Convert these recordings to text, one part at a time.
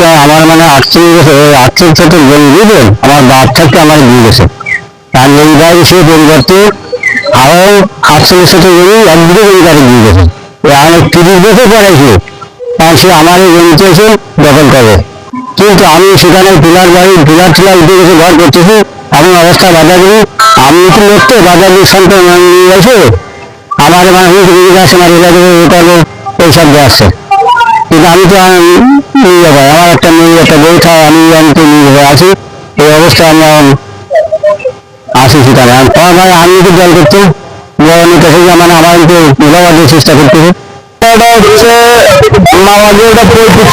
তো আমার মানে ওই আটচল্লিশ বছর জমি বুঝলেন? আমার বাপ আমার দিয়ে গেছে। আর জমিদার সে পরিবর্তে আরও আটচল্লিশ বছর জমি একদিকে জমিদারে দিয়ে গেছে। আমি তিরিশ বছর পরে এসে আর সে আমার এই জমিতে এসে দখল করে। কিন্তু আমি সেখানে পিলার বাড়ি, পিলার টিলার উঠে গেছে ঘর করতেছি, আমি অবস্থা বাধা দিই আমি তো লোককে বাধা দিই সন্তান নিয়ে এসে আমার মানে হুঁশ বুঝে আসে, আমার এলাকা এ করব, এইসব দিয়ে আসছে কিন্তু আমি তো নিয়ে যাব, আমার একটা মেয়ে, একটা বই খায় আমি নিয়ে যাব আছি এই অবস্থায় আমরা আসি সেখানে। ভাই আমি তো জল করতে। কাছে মানে আমার মেলাবার চেষ্টা করতেছে। এটা হচ্ছে মামাদের এটা পৈতৃক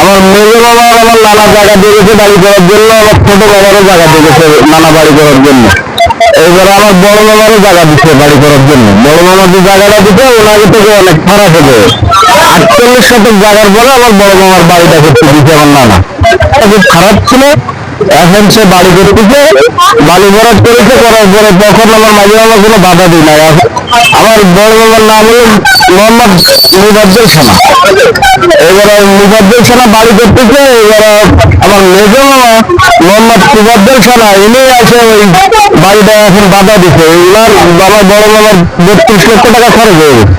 আমার মেজো বাবা আমার নানা জায়গা দিয়েছে বাড়ি করার জন্য আমার ছোট বাবারও জায়গা দিয়েছে নানা বাড়ি করার জন্য। এবারে আমার বড় মামারও জায়গা দিচ্ছে বাড়ি করার জন্য। বড় মামার যে জায়গাটা দিতে ওনাকে থেকে অনেক খারাপ হবে আটচল্লিশ শতক জায়গার পরে আমার বড় মামার বাড়িটা করতে দিচ্ছে আমার নানা। খুব খারাপ ছিল। এখন সে বাড়ি করতেছে, বাড়ি ভরাট করেছে, করার পরে তখন আমার মাঝে মামা কোনো বাধা দিই না আমার বড় মামার নাম হলো মোহাম্মদ মুবাদ্দুল সানা। এবারে মুবাদ্দুল সানা বাড়ি করতেছে, এবারে আমার মেজো মামা মোহাম্মদ মুবাদ্দুল সানা, ইনি আছে ওই বাড়িটা এখন বাধা দিচ্ছে ওনার আমার বড় মামার বত্রিশ লক্ষ টাকা খরচ হয়ে গেছে।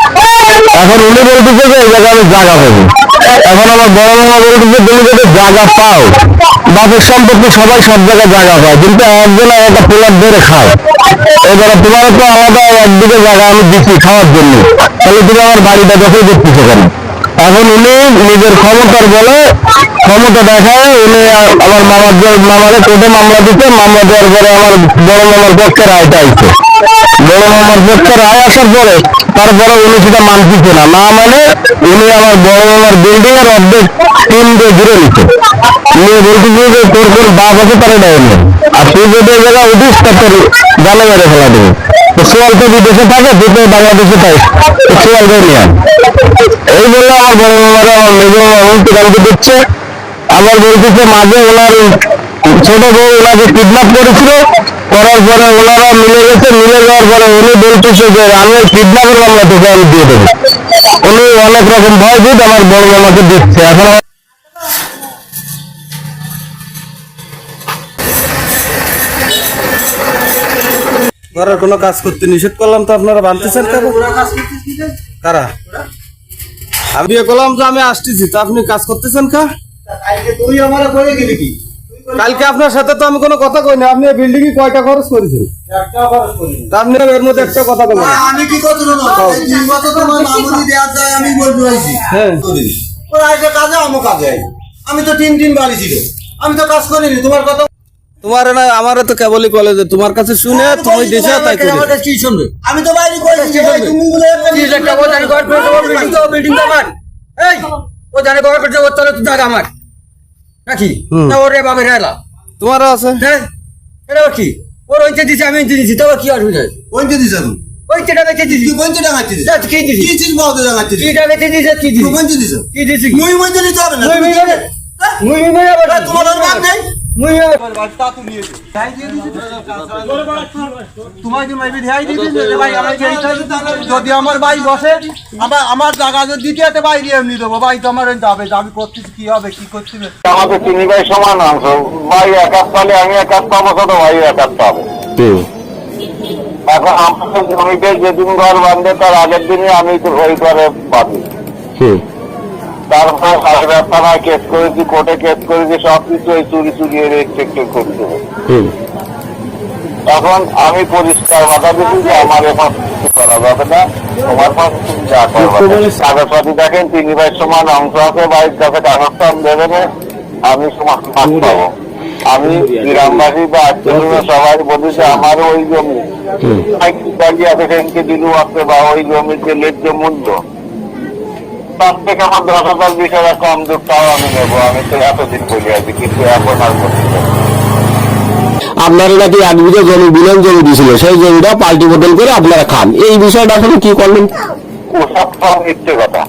এখন উনি বলতেছে যে এই জায়গায় আমি জায়গা পাবো। এখন আমার বড় মামা বলতেছে তুমি যদি জায়গা পাও। বাপের সম্পত্তি সবাই সব জায়গায় জায়গা পায়, কিন্তু একজন একটা পোলার ধরে খায়। এবারে তোমার তো আলাদা একদিকে জায়গা আমি দিচ্ছি খাওয়ার জন্য। তাহলে তুমি আমার বাড়িটা দখল করতেছো কেন? এখন উনি নিজের ক্ষমতার বলে ক্ষমতা দেখায়, উনি আমার মামার মামারে কোর্টে মামলা দিতে, মামলা দেওয়ার পরে আমার বড় মামার পক্ষে রায়টা আইছে। বড় মামার পক্ষে রায় আসার পরে তারপরে উনি সেটা মানতেছে না। না মানে উনি আমার বড় মামার বিল্ডিং এর অর্ধেক টিম দিয়ে ঘুরে নিচ্ছে নিয়ে বলতেছে যে তোর কোন বাপ আছে তারা দেয় না। আর তুই যদি জায়গায় উঠিস তা তোর জানা মেরে ফেলা দেবে। সোয়াল তো বিদেশে থাকে তুই তো বাংলাদেশে থাক। তো সোয়ালটাই নিয়ে এই বললে আমার বড় মামারা, আমার মেজো মামা দিচ্ছে। আবার বলতেছে, মাঝে ওনার ছোট বউ ওনাকে কিডন্যাপ করেছিল করার পরে ওনারা মিলে গেছে মিলে যাওয়ার পরে উনি বলতেছে যে আমি কিডন্যাপের মামলা তোকে আমি দিয়ে দেবো। উনি অনেক রকম ভয় দিত আমার বড় মামাকে দিচ্ছে। এখন ঘরের কোনো কাজ করতে নিষেধ করলাম তো আপনারা বানতেছেন কেন? কারা? আমি বিয়ে করলাম তো আমি আসতেছি তো আপনি কাজ করতেছেন কা? তুই আমার করে গেলি কি? কালকে আপনার সাথে তো আমি কোনো কথা কইনি আপনি বিল্ডিং এ কয়টা খরচ করেছেন? একটা আবার করি আপনি এর মধ্যে একটা কথা বলবেন আমি কি করতে না এই তিন বছর তোমার মামুনি দেওয়ার যায় আমি বলতে হ্যাঁ। ওরা কাজে আমও কাজে আমি তো তিন দিন বাড়ি ছিল। আমি তো কাজ করিনি। তোমার কথা তোমার না আমার তো কেবলই কলেজে তোমার কাছে শুনে তুমি দেশে তাই করি আমি তো বাইরে ভাই, তুমি বলে একটা নাকি। না ওরে বাপের হেলা। তোমারও আছে? হ্যাঁ? এটা কি? ওর ওইটা দিছে আমি ওইটা দিছি তো কি অসুবিধা ওইটা দিছে তুমি ওইটা বেঁচে দিছি। তুই পঞ্চে দিছি যা, কি দিছি? কি চিজ পাওয়া টাঙাচ্ছি কিটা বেঁচে দিছে কি দিছি? পঞ্চে দিছে কি দিছি? মুই পঞ্চে দিতে হবে না মুই মুই মুই মুই তোমার আর বাপ নেই? মুই তোমাকে মাইবি ধ্যাই দিবি যে ভাই আমার যেই থাকে যদি আমার ভাই বসে আমার আমার জায়গা যদি দিতে বাইরে এমনি দেবো। ভাই তো আমার যাবে আমি করতেছি কি হবে কি করছি আমাদের তিন ভাই সমান অংশ ভাই এক হাত পালে আমি এক হাত পাবো ছোট ভাই এক হাত পাবে। এখন আমাদের জমিতে যেদিন ঘর বাঁধবে তার আগের দিনই আমি তো ওই করে পাবি তারপর সাহেবের থানায় কেস করেছি কোর্টে কেস করেছি সব কিছু ওই চুরি চুরি রেস্ট্রিক্টেড করে দেবে তখন আমি পরিষ্কার কথা দিচ্ছি যে আমার এখন কিছু করা যাবে না তোমার পাশ তুমি যা করবে কাগজপাতি দেখেন তিন ভাই সমান অংশ আছে বাড়ির কাছে কাগজটা দেবে না আমি সমান পাবো। আমি গ্রামবাসী বা আত্মীয় সবাই বলি যে আমার ওই জমি। আছে সেখানকে দিলু আছে বা ওই জমির যে ন্যায্য মূল্য তার থেকে আমার দশ হাজার বিশ হাজার কম দূর তাও আমি নেব। আমি তো এতদিন বলি আছি কিন্তু এখন আর করছি আপনারা নাকি এক বিঘা জমি বিলন জমি দিয়েছিল সেই জমিটা পাল্টি বদল করে আপনারা খান। এই বিষয়টা আসলে কি করলেন? ওসব সব মিথ্যে কথা।